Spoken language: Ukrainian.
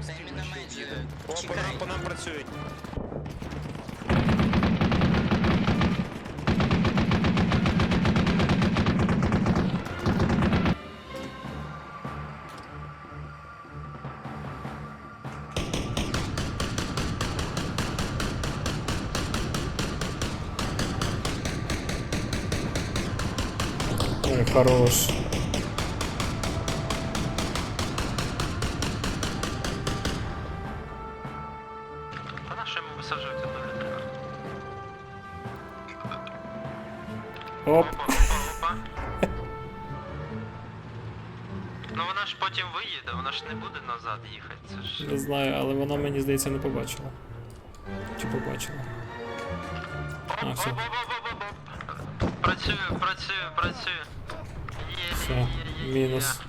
Це. О, по нам, по нам працюють. Хорош. На що йому? Оп. Опа, опа, опа. Ну вона ж потім виїде, вона ж не буде назад їхати. Це ж. Не знаю, але вона мені здається не побачила. Чи побачила? А, все. Оп-оп-оп-оп-оп. Працюю, працюю, працюю. Є, Все, є, є, є, мінус.